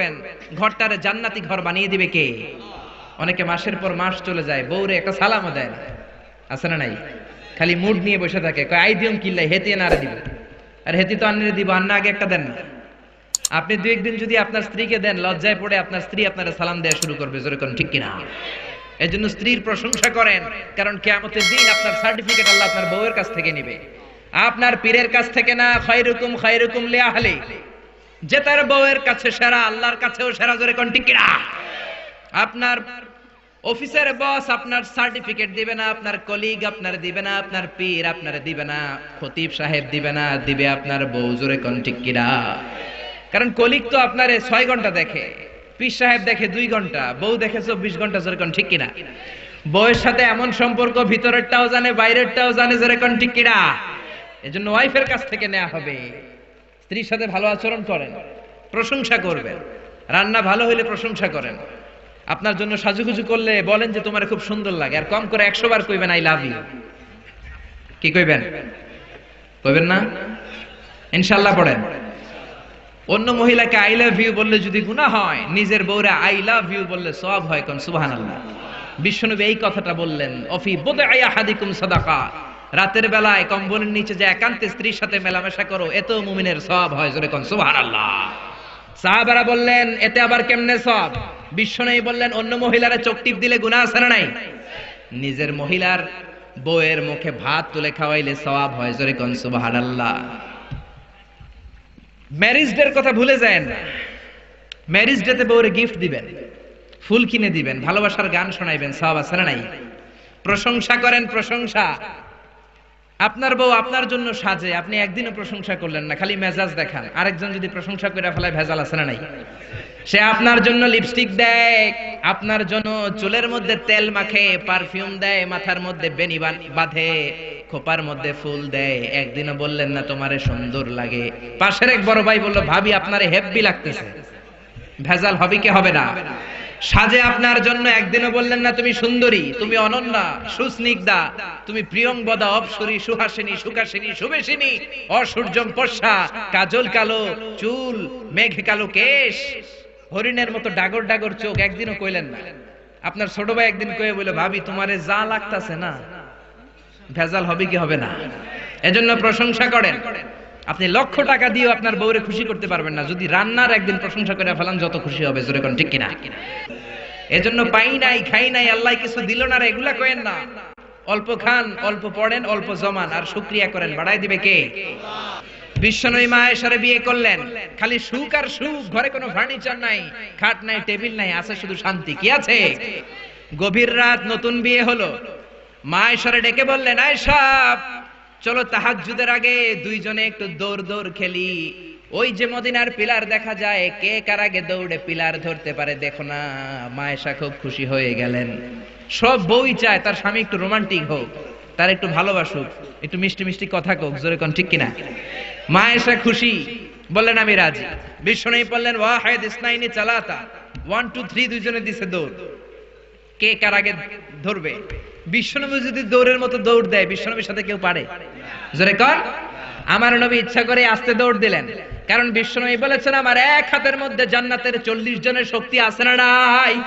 করবেন ঘরটারে জান্নাতি ঘর বানিয়ে দিবে কে? অনেকে মাসের পর মাস চলে যায়, বউরে একটা সালামও দেয় না। আছে না নাই? খালি মুড নিয়ে বসে থাকে, কয়, আই দিয়ম কিল্লাই হেতিয়ে নারে দিব। আর হেতি তো আন্নারে দিব, আন্না আগে একটা দেন না। আপনি দু একদিন যদি আপনার স্ত্রীকে দেন, লজ্জায় পড়ে আপনার স্ত্রী আপনারা সালাম দেওয়া শুরু করবে, জোরে কোন, ঠিক কিনা? এই জন্য স্ত্রীর প্রশংসা করেন, কারণ কেয়ামতের দিন আপনার সার্টিফিকেট আল্লাহ আপনার বউয়ের কাছ থেকে নিবে। আপনার পীরের কাছ থেকে না, খয়রুকুম খয়রুকুম লে আহলে যে তার বউয়ের কাছে সেরা, আল্লাহর কাছেও সেরা জোরে কোন ঠিক কিনা? আপনার অফিসের বস আপনার সার্টিফিকেট দিবে না, আপনার কলিগ আপনার দিবে না, আপনার পীর আপনার দিবে না, খতিব সাহেব দিবে না, দিবে আপনার বউ জোরে কোন ঠিক কিনা? কারণ কলিগ তো আপনার ছয় ঘণ্টা দেখে, পীর সাহেব দেখে দুই ঘণ্টা, বউ দেখে চব্বিশ ঘণ্টা ঠিক কিনা? বউয়ের সাথে এমন সম্পর্ক, ভিতরেরটাও জানে, বাইরেরটাও জানে যেরকম ঠিক কিনা? এজন্য ওয়াইফের কাছ থেকে নেওয়া হবে। স্ত্রীর সাথে ভালো আচরণ করেন, প্রশংসা করবেন। রান্না ভালো হইলে প্রশংসা করেন। আপনার জন্য সাজুগুজু করলে বলেন যে তোমার খুব সুন্দর লাগে, আর কম করে একশো বার কইবেন আই লাভ ইউ কি কইবেন? কইবেন না? ইনশাল্লাহ পড়েন। অন্য মহিলাকে আই লাভ ইউ বললে যদি গুনাহ হয়, নিজের বউরে আই লাভ ইউ বললে সব হয় কোন? সুবহানাল্লাহ। বিশ্বনবী এই কথাটা বললেন, অফি বোদে আয়া হাদিকুম সাদাকা। রাতের বেলায় কম্বলের নিচে যে একান্তে স্ত্রীর সাথে মেলামেশা করো এত মুমিনের সব হয় জোরে কোন, সুবহানাল্লাহ। সাহাবারা বললেন, এতে আবার কেমনে সব? বিশ্বনবী বললেন, অন্য মহিলারা চোখ টিপ দিলে গুনাহ আছে না নাই? নিজের মহিলার বউয়ের মুখে ভাত তুলে খাওয়াইলে সওয়াব হয় জোরে কোন, সুবহানাল্লাহ। ম্যারিজ ডের কথা ভুলে যায় না। ম্যারিজ ডেতে বউরে গিফট দিবেন, ফুল কিনে দিবেন, ভালোবাসার গান শোনাইবেন সব আছে না নাই? প্রশংসা করেন, প্রশংসা। আপনার বউ আপনার জন্য সাজে, আপনি একদিনও প্রশংসা করলেন না, খালি মেজাজ দেখান। আরেকজন যদি প্রশংসা করে ফেলায় ভেজাল আছে না নাই? সে আপনার জন্য লিপস্টিক দেয়, আপনার জন্য চুলের মধ্যে তেল মাখে পারফিউম দেয়, মাথার মধ্যে বেনি বাঁধে, খোপার মধ্যে ফুল দেয়। একদিনও বললেন না, তোমারে সুন্দর লাগে। পাশের এক বড় ভাই বলল, ভাবি, আপনারে হেব্বি লাগতেছে। ভেজাল হবে কি হবে না? সাজে আপনার জন্য একদিনও বললেন না, তুমি সুন্দরী, তুমি অনন্যা, সুস্নিগ্ধা, তুমি প্রিয়ংবদা, অপসরী, সুহাসিনী, সুকাসিনী সুবেশিনী অসূর্যম পর্ষা কাজল কালো, চুল, মেঘ কালো কেশ। হরিণের মতো ডাগর ডাগর চোখ একদিনও কইলেন না। আপনার ছোট ভাই একদিন কয়ে বলে ভাবি, তোমারে যা লাগতাছে না, ভেজাল হবে কি হবে না? এজন্য প্রশংসা করেন। আপনি লক্ষ টাকা দিয়েও আপনার বউরে খুশি করতে পারবেন না। যদি রান্নার একদিন প্রশংসা করে ফেলান, যত খুশি হবে। জোরে কোন, ঠিক কিনা? এজন্য পাই নাই, খাই নাই, আল্লাহ কিছু দিল না এগুলা কয়েন না। অল্প খান, অল্প পড়েন, অল্প জমান। আর শুক্রিয়া করেন। বাড়াই দিবে কে? বিশ্বনবী মা এসারে বিয়ে করলেন। খালি সুখ আর সুখ, ঘরে কোনো ফার্নিচার নাই, খাট নাই, টেবিল নাই, আছে শুধু শান্তি। কি আছে? গভীর রাত নতুন বিয়ে হলো। মা এসারে ডেকে বললেন আয়সা চলো তাহাজ্জুদের আগে দুইজনে একটু দৌড় দৌড় খেলি। ওই যে মদিনার পিলার দেখা যায়, কে কার আগে দৌড়ে পিলার ধরতে পারে দেখো না মায়েশা খুব খুশি হয়ে গেলেন। সব বই চায় তার স্বামী একটু রোমান্টিক হোক, তার একটু ভালোবাসুক, একটু মিষ্টি মিষ্টি কথা কোক জোরে কোন, ঠিক কিনা? মায়েশা খুশি, বললেন, আমি রাজি। বিশ্বনবী বললেন, ওয়াহিদ ইসনাইনি চালাতা। ওয়ান টু থ্রি দুইজনে দিছে দৌড়। কে কার আগে ধরবে? বিশ্বনবী যদি দৌড়ের মতো দৌড় দেয়, বিশ্বনবীর সাথে কেউ পারে? জোরে কর। আমার নবী ইচ্ছা করে আস্তে দৌড় দিলেন। কারণ বিশ্বনবী বলেছেন, আমার এক হাতের মধ্যে জান্নাতের চল্লিশ জনের শক্তি আছে না নাই?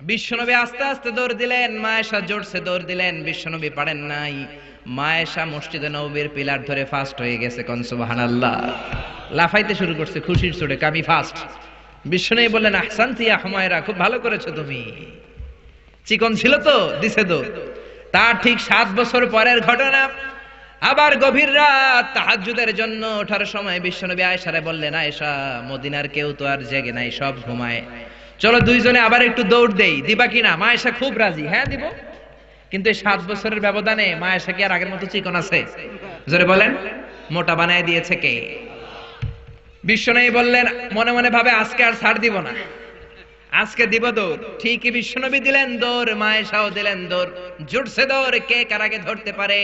বিশ্বনবী আস্তে আস্তে দৌড় দিলেন, মায়েশা জোরসে দৌড় দিলেন, বিশ্বনবী পারেন নাই। মায়েশা মসজিদে নবীর পিলার ধরে ফাস্ট হয়ে গেছে, কোন সুবহানাল্লাহ। লাফাইতে শুরু করছে, খুশির চোটে, কামি ফাস্ট বিশ্বনবী বললেন, আহসানতি ইয়া হুমায়রা, খুব ভালো করেছ তুমি। চিকন ছিল তো, দিছে দৌড় তার ঠিক সাত বছর পরের ঘটনা। আবার গভীর রাত তাহাজ্জুদের জন্য ওঠার সময় বিশ্বনবী আয়েশারে বললেন, আয়েশা, মদিনার কেউ তো আর জেগে নাই, সব ঘুমায়। চলো দুইজনে আবার একটু দৌড় দেই। দিবা কিনা মা আয়েশা খুব রাজি। হ্যাঁ দিব। কিন্তু এই সাত বছরের ব্যবধানে মা আয়েশা কি আর আগের মতো চিকন আছে? জোরে বলেন। মোটা বানায় দিয়েছে কে? বিশ্বনবী বললেন, মনে মনে ভাবে আজকে আর ছাড় দিব না। আজকে দিব দৌড়। ঠিকই বিশ্বনবী দিলেন দৌড়, মায়েশাও দিলেন দৌড়। জুটছে দৌড়, কে কার আগে ধরতে পারে?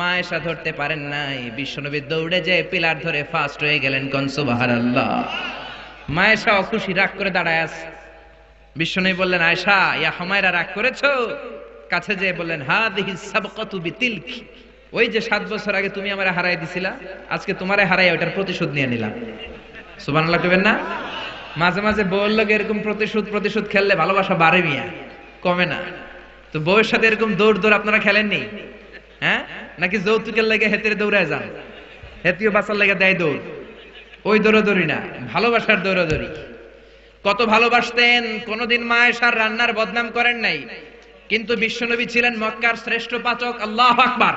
মায়েশা ধরতে পারেন নাই। বিশ্বনবী দৌড়ে যে পিলার ধরে ফার্স্ট হয়ে গেলেন কনসুবাহার আল্লাহ মায়েশা অখুশি রাগ করে দাঁড়ায় আছে। বিশ্বনবী বললেন আয়সা ইয়া হামায়রা, রাগ করেছ? কাছে যেয়ে বললেন হা দিহি সাবকাতু বিতিলকি। ওই যে সাত বছর আগে তুমি আমারে হারাই দিছিলা, আজকে তোমারে হারাই ওটার প্রতিশোধ নিয়ে নিলাম। সুবহানাল্লাহ কইবেন না? মাঝে মাঝে বউয়ের লোক এরকম প্রতিশোধ প্রতিশোধ খেললে ভালোবাসা বাড়ে মিয়া। কমে না। তো বউয়ের সাথে এরকম দৌড় দৌড় আপনারা খেলেননি হ্যাঁ? নাকি যৌতুকের লেগে হেতের দৌড়ায় যান? হেতিও বাঁচার লেগে দেয় দৌড়। ওই দৌড়াদৌড়ি না, ভালোবাসার দৌড়াদৌড়ি। কত ভালোবাসতেন, কোনদিন মায়েশার রান্নার বদনাম করেন নাই। কিন্তু বিশ্বনবী ছিলেন মক্কার শ্রেষ্ঠ পাচক, আল্লাহ আকবার।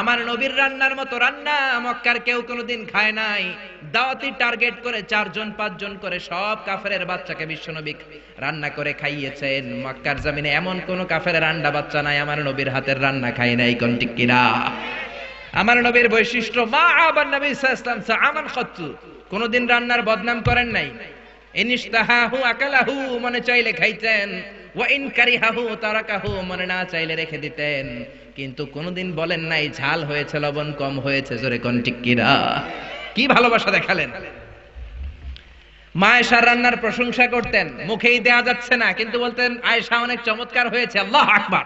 আমার নবীর রান্নার মতো রান্না মক্কার কেউ কোনোদিন খায় নাই। দাওয়াতি টার্গেট করে চারজন, পাঁচজন করে সব কাফেরের বাচ্চাকে বিশ্বনবী রান্না করে খাইয়েছেন। মক্কার জমিনে এমন কোন কাফের রান্না বাচ্চা নাই, আমার নবীর হাতের রান্না খাই নাই, কোন ঠিক কিনা? আমার নবীর বৈশিষ্ট্য, মা আবার নবী ইসলাম আমান খত্তু। কোনদিন রান্নার বদনাম করেন নাই। ইনিশতাহাহু আকালাহু, মনে চাইলে খাইতেন। ওয়া ইন কারিহাহু, তারাকাহু, মনে না চাইলে রেখে দিতেন। কিন্তু কোনোদিন বলেন নাই, ঝাল হয়েছে, লবণ কম হয়েছে। জোরে কোন টিক্কিরা কি ভালোবাসা দেখালেন? মায়েশার রান্নার প্রশংসা করতেন, মুখেই দেয়া যাচ্ছে না, কিন্তু বলতেন, আয়েশা অনেক চমৎকার হয়েছে, আল্লাহ আকবার।